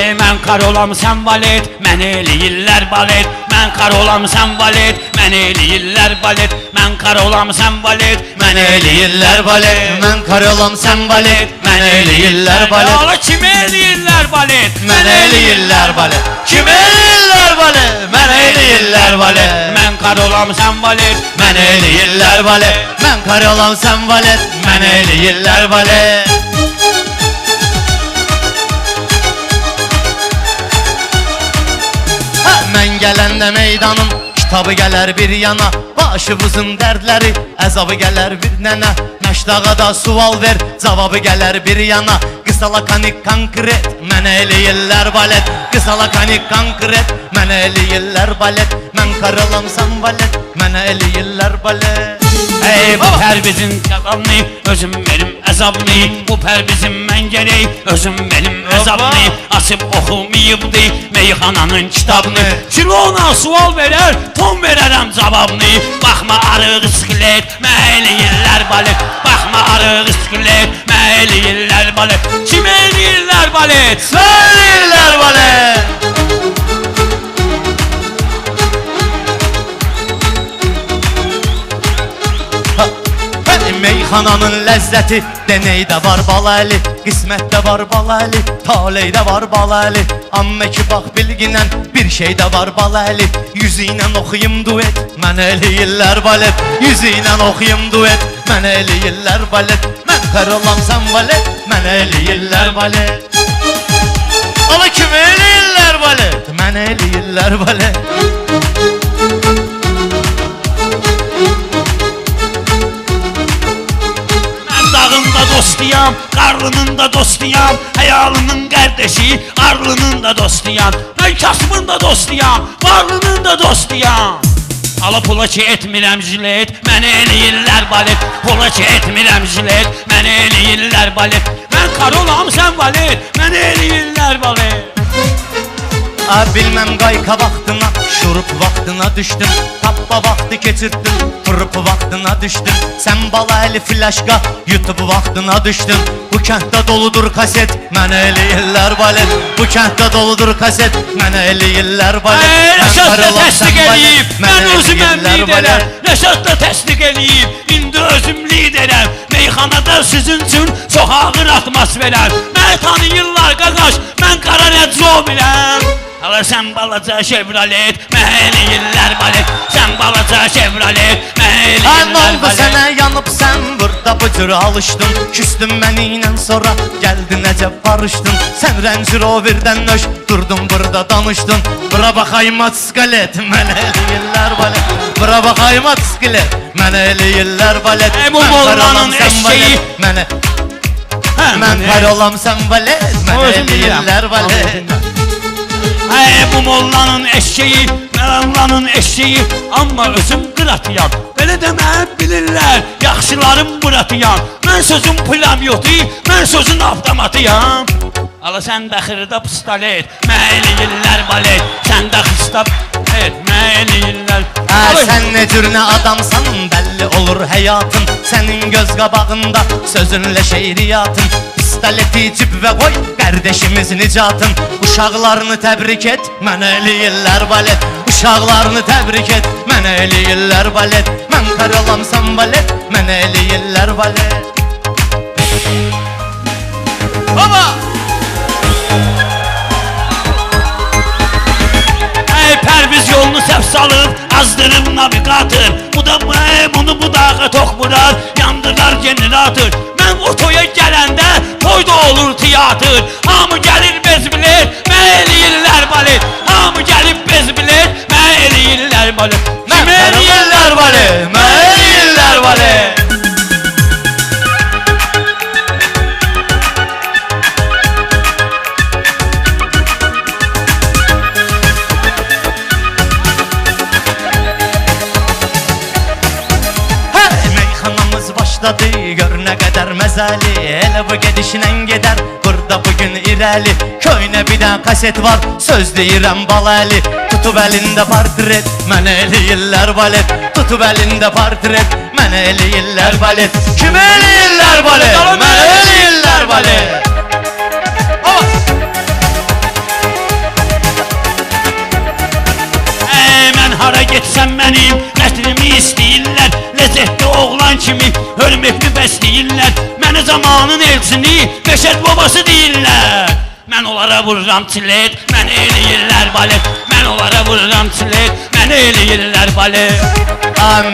Ey mən kar olam sən valet, mən eləyirlər balet Mən kar olam sən valet, mən eləyirlər balet Mən kar olam sən valet, mən eləyirlər balet Mən karolam sen balet Mən eləyirlər balet Ola kim eləyirlər balet? Mən eləyirlər balet Kim eləyirlər balet Mən eləyirlər balet Mən kar olam sən valet, Mən eləyirlər balet Mən karolam sen balet Mən eləyirlər balet Hə, Mən gələndə meydanım Kitabı gələr bir yana. Başımızın dərdləri Əzabı gələr bir nənə Məşdağa da sual ver Cavabı gələr bir yana. Qısala kanik konkret Mənə eləyirlər balet. Qısala kanik konkret Mənə eləyirlər balet. Mən karalamsam balet Mənə eləyirlər balet. Ey bu pərvizin kəlamını Özüm benim əzabını Bu pərvizin mən gerək Özüm benim əzabını Açıb oxumayıbdı Meyxananın kitabını. Kilona sual verər Ton verərəm cavabını Baxma arıq iskelet Məyliyirlər balet Baxma arıq iskelet Məyliyirlər balet Kim eləyirlər balet? Mən eləyirlər balet Meyxananın ləzzəti Deneydə var balalı Qismətdə var balalı Taleydə var balalı Amma ki bax bilginən Bir şeydə var balalı Yüzü ilə oxuyum duet Mən eləyirlər balet. Yüzü ilə oxuyum duet Mən eləyirlər balet. Mən karolam sən balet Mən eləyirlər balet. Ala kim eləyirlər balet Mən eləyirlər balet dostuyam, qarlının da dostuyam Həyalının qardeşi, arlının da dostuyam Mən kasbın da dostuyam, varlının da dostuyam Ala pula ki etmirəm jilet, məni eləyirlər balet. Pula ki etmirəm jilet, məni eləyirlər balet. Mən karolam, sən valet, məni eləyirlər balet A bilmem qayka vaxtına, şurup vaxtına düşdün Tappa vaxtı keçirdin, fırıp vaxtına düşdün Sən bala əli flaşqa, YouTube vaxtına düşdün Bu kənddə doludur kaset, mənə eləyirlər balet. Bu kənddə doludur kaset, mənə eləyirlər balet. Ey, Mən Rəşad da karalam, təsdiq eləyib, mən özüməm liderəm balet. Rəşad da təsdiq eləyib, indi özüm liderəm Meyxanada sizin üçün çox ağır atmosferəm Məni tanıyırlar qaqaş, mən qara rəcobiləm Hala sən balaca Chevrolet, mən eləyirlər balet Sən balaca Chevrolet, eləyirlər oldu balet sənə yanıb sən burada bu cür alışdın Küstün ilə sonra gəldin necə barışdın Sən Range Rover'dən nöş durdun burada danışdın Bura baxayım at skalet mənə eləyirlər balet Bura baxayım at skalet mənə eləyirlər balet Ey, bu sən eşeği. Hə, mən sən Mənə Özüm bilirəm. eləyirlər balet Hey bu mollanın eşeği, Melallanın eşeği. Amma özüm qıratıyam Belə deməyib bilirlər Yaxşılarım buratıyam Mən sözün plamyoti, mən sözün avtomatıyam Ala sən də xırda pistolet Mən eləyirlər balet. Sən də xısta et Mən eləyirlər Hə, sən ne cür ne adamsan belli olur hayatın Senin göz qabağında sözünle şehriyatın Pistoleti cibə qoy kardeşimiz nicatın Uşaqlarını təbrik et mənə eləyirlər balet. Uşaqlarını təbrik et mənə eləyirlər balet. Mən karalamsam balet mənə eləyirlər balet. Baba! Ey pərviz yolunu səhv salıb Azdırıb navigator Bu da ey, bunu bu dağa toxmurar Yandırar generator Mən otoya gələndə Toyda olur teatr Hamı gəlir bez başladı Gör ne kadar mezali. Hele bu gidişle gider Burada bugün ireli. Köyne bir daha kaset var Söz deyirəm balali Tutub elinde portret Mənə eləyirlər balet. Tutub elinde portret Mənə eləyirlər balet. Kim eləyirlər balet? Mənə eləyirlər balet. Ey, mən hara getsəm mənim Nətrimi istəyirlər kimi Hörmətli bəs deyirlər Məni zamanın elçini Qəşət babası deyirlər. Mən onlara vururam çilet Mən eləyirlər balet. Mən onlara vururam çilet Mən eləyirlər balet.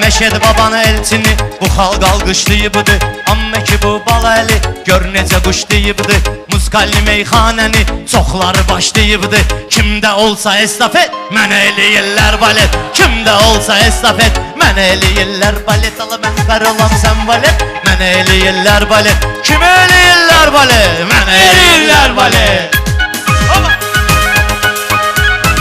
Məşəd babanı elçini bu xalq alqışlayıbdı Amma ki bu balalı gör necə quş deyibdi Muskalli meyxanəni çoxları başlayıbdı Kimdə olsa estafet mənə eləyirlər balet. Kimdə olsa estafet mənə eləyirlər balet. Ala mən qar olam sən balet Mənə eləyirlər balet. Kim eləyirlər balet Mənə eləyirlər balet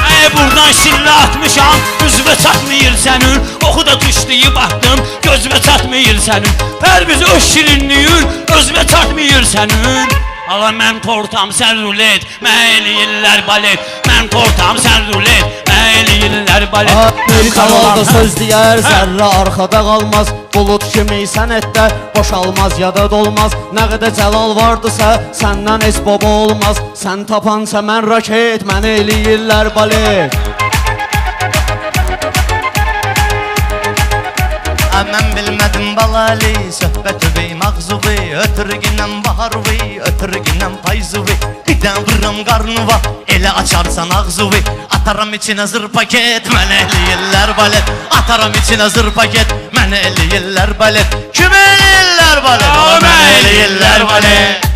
Ay buradan şillə atmışam Üzvə çatmayır sənin Oxu da tuşlayıb atdım Gözvə çatmayır sənin Pərviz öz şirinliyin Özvə çatmayır sənin Ala mən tortam sən rulet. Mən eləyirlər balet Mən tortam sən rulet Mən eləyirlər balet Bir kanalda söz deyər, zərrə arkada qalmaz Bulut kimi sənətdə boşalmaz, yada dolmaz. Nə qədər cəlal vardısa, səndən heç baba olmaz. Sən tapansa mən raket, mən eləyirlər balet Ha, Mən bilmədim balali. Söhbət üvey mağzuvi Ötürgünən baharvi Ötürgünən payzuvi Birdən vururam qarnıva Elə açarsan ağzuvi Ataram içinə zır paket Mənə eləyirlər balet. Ataram içinə zır paket Mənə eləyirlər balet. Kim eləyirlər balet? Mənə mən eləyirlər balet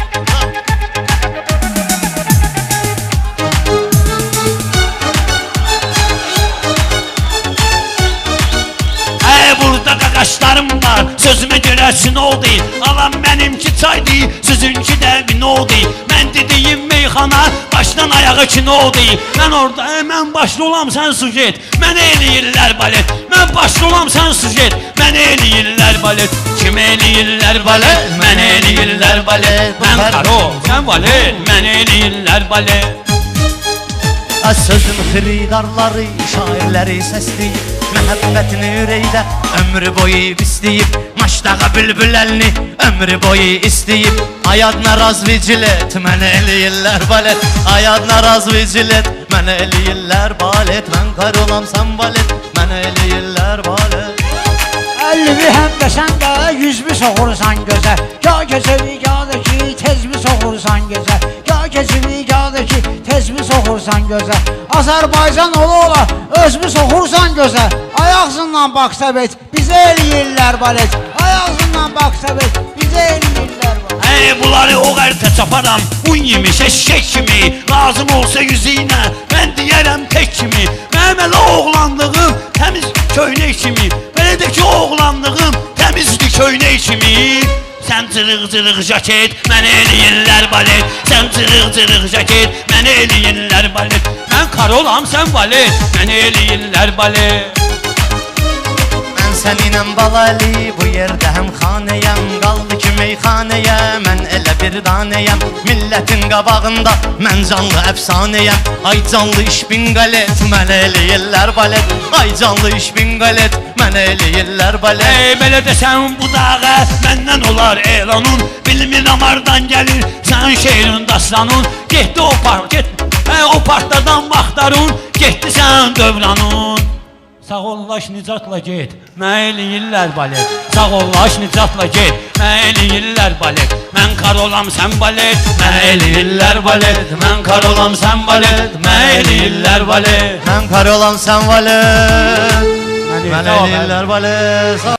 qaqaşlarım var. Sözümə görə sinol deyil Alan mənimki çay deyil Sizinki də vino deyil Mən dediyim meyxana Başdan ayağa kino deyil Mən orada mən başlı olam sən sujet Mən eləyirlər balet. Mən başlı olam sən sujet Mən eləyirlər balet. Kim eləyirlər balet? Mən eləyirlər balet. Mən karo sən balet. Mən eləyirlər balet Ha, Sözün xiridarları, şairləri səsləyib Məhəbbətini ürəkdə ömrü boyu istəyib Maçdağa bülbül əlini ömrü boyu istəyib Ayadına raz vicilet, mənə eləyirlər balet Ayadına raz vicilet, mənə eləyirlər balet Mən qar olam sən balet, mənə eləyirlər balet Əlimi həm də sən də yüzümü soxursan gözə Ya gecəvi ya da ki tezmi soxursan gecə tezmi soxursan gözə Azərbaycan ola ola özmü soxursan gözə Ayağızından bax səbət bizə eləyirlər balet. Ayağızından bax səbət bizə eləyirlər balet. Hey bunları o qərtə çaparam Un yemiş eşek kimi? Lazım olsa yüzüylə Ben deyərəm tek kimi? Mənim elə oğlanlığım Təmiz köynək kimi Belə də ki oğlanlığım Təmizdir köynək kimi Cırıq cırıq jaket Mən eləyirlər balet. Sən cırıq cırıq jaket Mən eləyirlər balet. Mən karolam sən balet Mən eləyirlər balet. Mən səninlə balali bu yerdə həm xanəyəm. Qaldı ki meyxanəyə mən elə bir danəyəm. Millətin qabağında mən canlı əfsanəyəm. Ay canlı işbin qalet mənə eləyirlər balet. Ay canlı işbin qalet mənə eləyirlər balet Ey belə desəm bu dağa Məndən olar elanun. Bilmirəm hardan gəlir Sənin şeirin dastanun Getdi o park get Hə o partlardan vaxtlarun Getdi sən dövranun Sağ ollaş nicatla get Mən eləyirlər balet Sağ ollaş nicatla get Mən eləyirlər balet Mən kar olam sən balet Mən eləyirlər balet Mən kar olam sən balet Mən eləyirlər balet Mən kar olan sən valet Eləyirlər balet